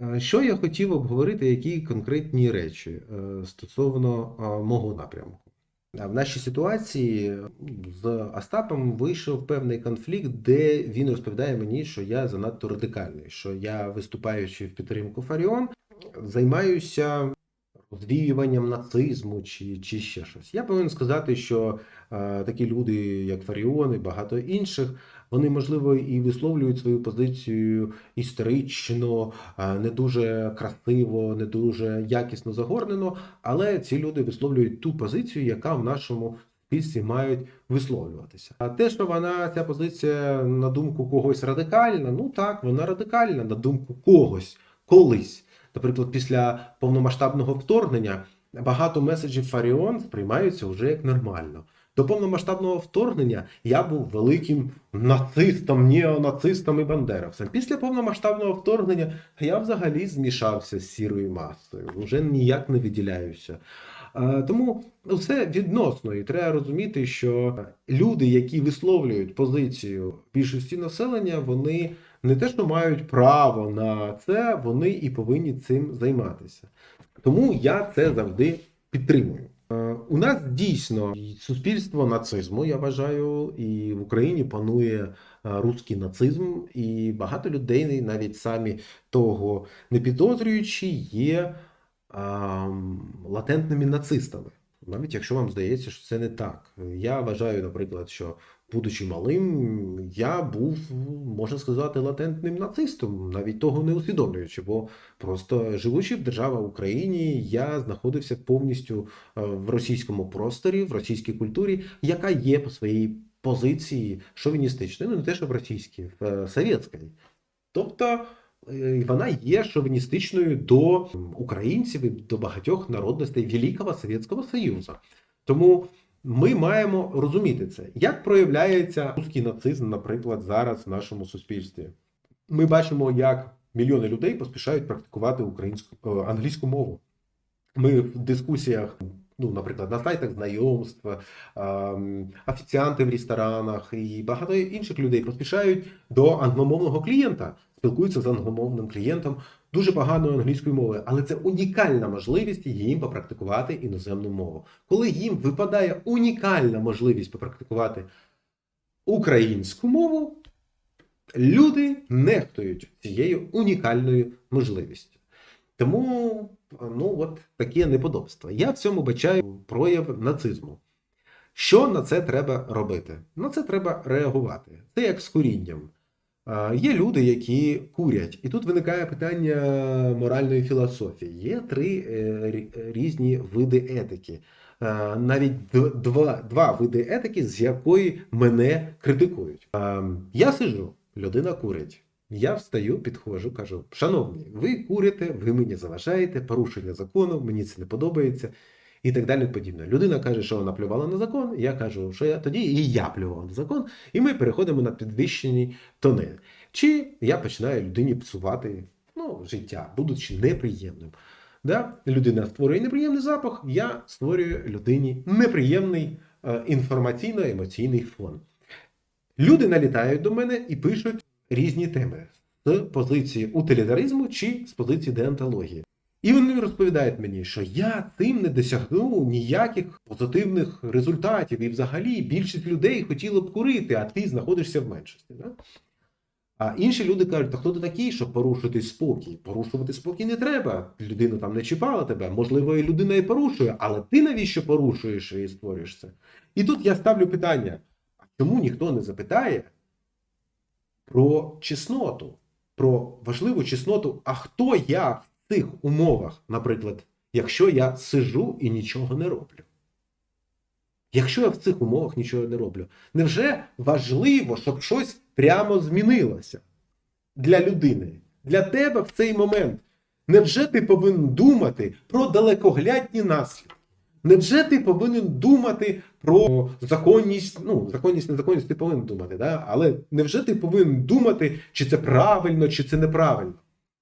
Е, Що я хотів обговорити, які конкретні речі е, стосовно е, мого напрямку. В нашій ситуації з Остапом вийшов певний конфлікт, де він розповідає мені, що я занадто радикальний, що я, виступаючи в підтримку Фаріон, займаюся розвіюванням нацизму чи, чи ще щось. Я повинен сказати, що е, такі люди, як Фаріон і багато інших, вони, можливо, і висловлюють свою позицію історично, е, не дуже красиво, не дуже якісно загорнено, але ці люди висловлюють ту позицію, яка в нашому суспільстві мають висловлюватися. А те, що вона ця позиція на думку когось радикальна, ну так, вона радикальна на думку когось колись. Наприклад, після повномасштабного вторгнення багато меседжів Фаріон сприймаються вже як нормально. До повномасштабного вторгнення я був великим нацистом, неонацистом і бандеровцем. Після повномасштабного вторгнення я взагалі змішався з сірою масою, вже ніяк не виділяюся. Е, Тому все відносно, і треба розуміти, що люди, які висловлюють позицію більшості населення, вони не те, що мають право на це, вони і повинні цим займатися. Тому я це завжди підтримую. Е, У нас дійсно суспільство нацизму, я вважаю, і в Україні панує русський нацизм, і багато людей, навіть самі того не підозрюючи, є а, латентними нацистами. Навіть якщо вам здається, що це не так. Я вважаю, наприклад, що будучи малим, я був, можна сказати, латентним нацистом, навіть того не усвідомлюючи, бо просто живучи в держава Україні, я знаходився повністю е, в російському просторі, в російській культурі, яка є по своїй позиції шовіністичною, ну не те, що в російській, в е, совєтській. Тобто е, вона є шовіністичною до українців і до багатьох народностей Великого Совєтського Союзу. Тому ми маємо розуміти це. Як проявляється русський нацизм, наприклад, зараз в нашому суспільстві? Ми бачимо, як мільйони людей поспішають практикувати українську е, англійську мову. Ми в дискусіях, ну, наприклад, на сайтах знайомств, офіціанти в ресторанах і багато інших людей поспішають до англомовного клієнта, спілкуються з англомовним клієнтом дуже поганою англійською мовою, але це унікальна можливість їм попрактикувати іноземну мову. Коли їм випадає унікальна можливість попрактикувати українську мову, люди нехтують цією унікальною можливістю. Тому ну, от таке неподобство. Я в цьому бачаю прояв нацизму. Що на це треба робити? На це треба реагувати. Це як з курінням. Є люди, які курять, і тут виникає питання моральної філософії. Є три е, різні види етики, навіть два, два види етики, з якої мене критикують. Я сиджу, людина курить. Я встаю, підходжу, кажу: шановні, ви курите, ви мені заважаєте, порушення закону, мені це не подобається. І так далі подібне. Людина каже, що вона плювала на закон. Я кажу, що я тоді і я плював на закон, і ми переходимо на підвищені тони. Чи я починаю людині псувати ну, життя, будучи неприємним. Да? Людина створює неприємний запах, я створюю людині неприємний е, інформаційно-емоційний фон. Люди налітають до мене і пишуть різні теми з позиції утилітаризму чи з позиції деонтології. І вони розповідають мені, що я цим не досягну ніяких позитивних результатів. І взагалі більшість людей хотіло б курити, а ти знаходишся в меншості. Да? А інші люди кажуть, та хто ти такий, щоб порушити спокій? Порушувати спокій не треба. Людина там не чіпала тебе. Можливо, і людина і порушує, але ти навіщо порушуєш і створюєш це? І тут я ставлю питання: а чому ніхто не запитає про чесноту, про важливу чесноту, а хто я в цих умовах, наприклад, якщо я сижу і нічого не роблю? Якщо я в цих умовах нічого не роблю, невже важливо, щоб щось прямо змінилося для людини, для тебе в цей момент? Невже ти повинен думати про далекоглядні наслідки? Невже ти повинен думати про законність, ну, законність, незаконність ти повинен думати, да? але невже ти повинен думати, чи це правильно, чи це неправильно?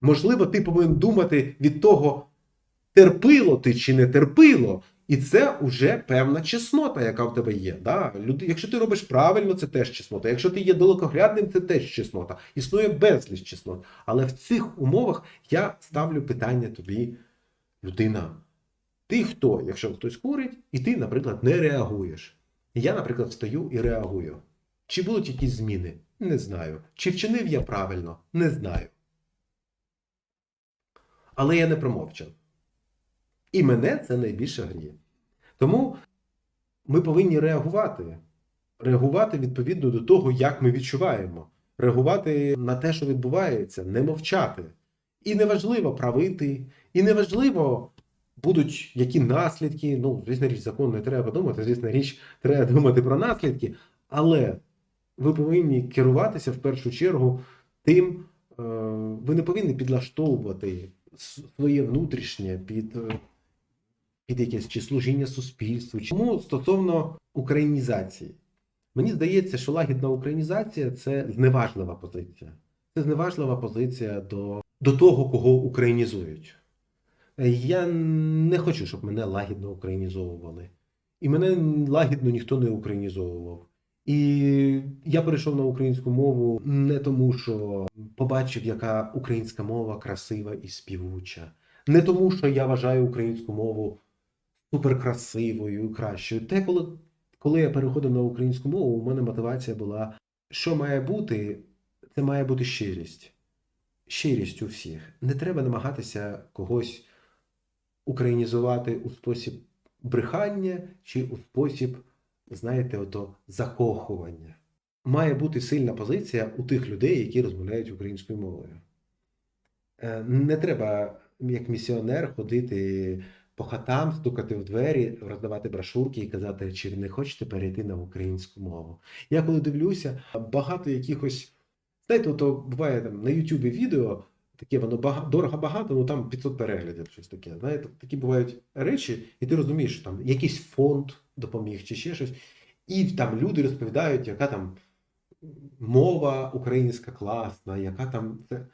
Можливо, ти повинен думати від того, терпило ти чи не терпило І це вже певна чеснота, яка в тебе є. Да? Люди, якщо ти робиш правильно, це теж чеснота. Якщо ти є далекоглядним, це теж чеснота. Існує безліч чеснот. Але в цих умовах я ставлю питання тобі, людина. Ти хто, якщо хтось курить, і ти, наприклад, не реагуєш. Я, наприклад, стою і реагую. Чи будуть якісь зміни? Не знаю. Чи вчинив я правильно? Не знаю. Але я не промовчав. І мене це найбільше гріє. Тому ми повинні реагувати. Реагувати відповідно до того, як ми відчуваємо. Реагувати на те, що відбувається, не мовчати. І неважливо правити, і неважливо будуть які наслідки. Ну, звісно річ, закон не треба думати, звісно річ, треба думати про наслідки, але ви повинні керуватися в першу чергу тим, е, ви не повинні підлаштовувати своє внутрішнє під, е, під якесь чи служіння суспільству. Чому стосовно українізації? Мені здається, що лагідна українізація це зневажлива позиція. Це зневажлива позиція до, до того, кого українізують. Я не хочу, щоб мене лагідно українізовували. І мене лагідно ніхто не українізовував. І я перейшов на українську мову не тому, що побачив, яка українська мова красива і співуча. Не тому, що я вважаю українську мову суперкрасивою і кращою. Те, коли, коли я переходив на українську мову, у мене мотивація була, що має бути, це має бути щирість. Щирість у всіх. Не треба намагатися когось українізувати у спосіб брехання чи у спосіб, знаєте, ото закохування. Має бути сильна позиція у тих людей, які розмовляють українською мовою. Е, Не треба, як місіонер, ходити по хатам, стукати в двері, роздавати брошурки і казати, чи не хочете перейти на українську мову. Я коли дивлюся, багато якихось. Знаєте, то буває там на Ютубі відео, таке воно бага- дорого багато, ну там 500 переглядів, щось таке. Знаєте, такі бувають речі, і ти розумієш, що там якийсь фонд допоміг чи ще щось. І там люди розповідають, яка там мова українська класна, яка там це.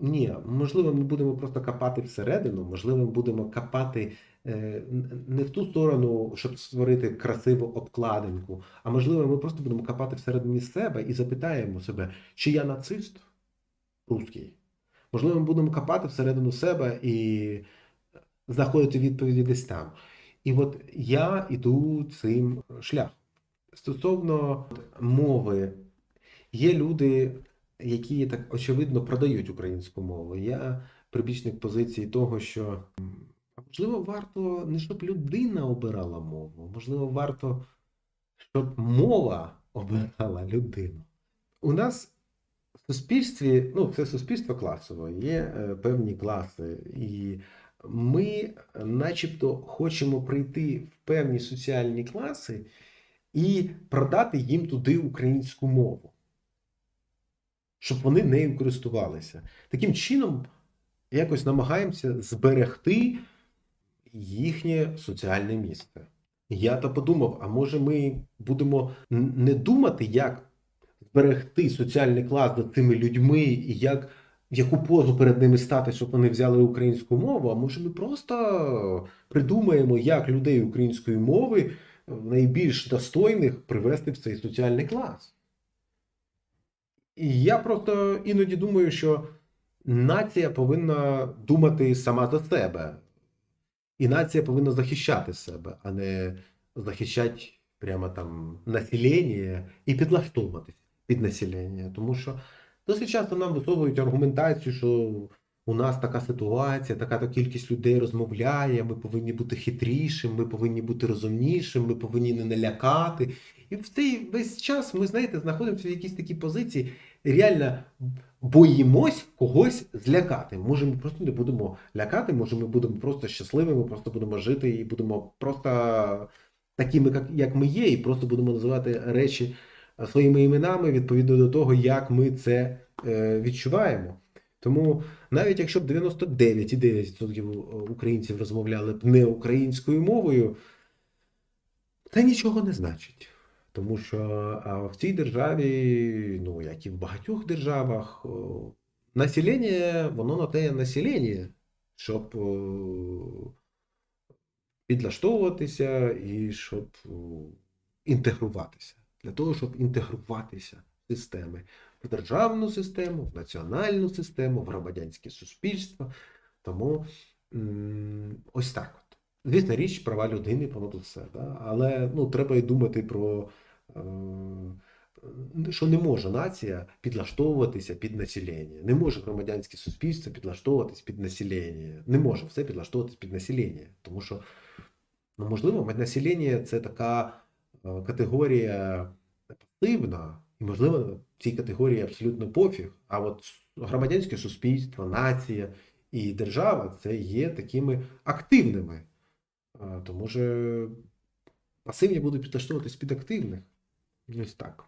Ні, можливо, ми будемо просто копати всередину, можливо, ми будемо копати е, не в ту сторону, щоб створити красиву обкладинку, а можливо, ми просто будемо копати всередині себе і запитаємо себе, чи я нацист русський. Можливо, ми будемо копати всередину себе і знаходити відповіді десь там. І от я іду цим шляхом. Стосовно мови, є люди, які так очевидно продають українську мову. Я прибічник позиції того, що можливо, варто не щоб людина обирала мову, можливо, варто, щоб мова обирала людину. У нас в суспільстві, ну, це суспільство класове, є е, певні класи, і ми, начебто, хочемо прийти в певні соціальні класи і продати їм туди українську мову, щоб вони нею користувалися. Таким чином, якось намагаємося зберегти їхнє соціальне місце. Я то подумав, а може ми будемо не думати, як зберегти соціальний клас за цими людьми і як в яку позу перед ними стати, щоб вони взяли українську мову, а може ми просто придумаємо, як людей української мови е, найбільш достойних привести в цей соціальний клас. І я просто іноді думаю, що нація повинна думати сама за себе. І нація повинна захищати себе, а не захищати прямо там населення і підлаштовуватись під населення. Тому що досить часто нам висовують аргументацію, що у нас така ситуація, така то кількість людей розмовляє, ми повинні бути хитрішим, ми повинні бути розумнішим, ми повинні не налякати. І в цей весь час ми, знаєте, знаходимося в якійсь такій позиції, реально боїмось когось злякати. Може, ми просто не будемо лякати, може, ми будемо просто щасливими, просто будемо жити і будемо просто такими, як- ми є, і просто будемо називати речі своїми іменами відповідно до того, як ми це е, відчуваємо. Тому навіть якщо б 99,9% українців розмовляли б не українською мовою, це нічого не значить. Тому що в цій державі, ну як і в багатьох державах, населення, воно на те населення, щоб е, підлаштовуватися і щоб е, інтегруватися. Для того, щоб інтегруватися в системи, в державну систему, в національну систему, в громадянське суспільство. Тому ось так от. Звісно, річ права людини, понад усе. Да? Але ну, треба і думати про. Е, що не може нація підлаштовуватися під населення. Не може громадянське суспільство підлаштовуватись під населення. Не може все підлаштовуватись під населення. Тому що, ну, можливо, населення це така е, категорія пасивна, і, можливо, цій категорії абсолютно пофіг. А от громадянське суспільство, нація і держава це є такими активними. Е, Тому що пасивні будуть підлаштовуватись під активних. Ось так.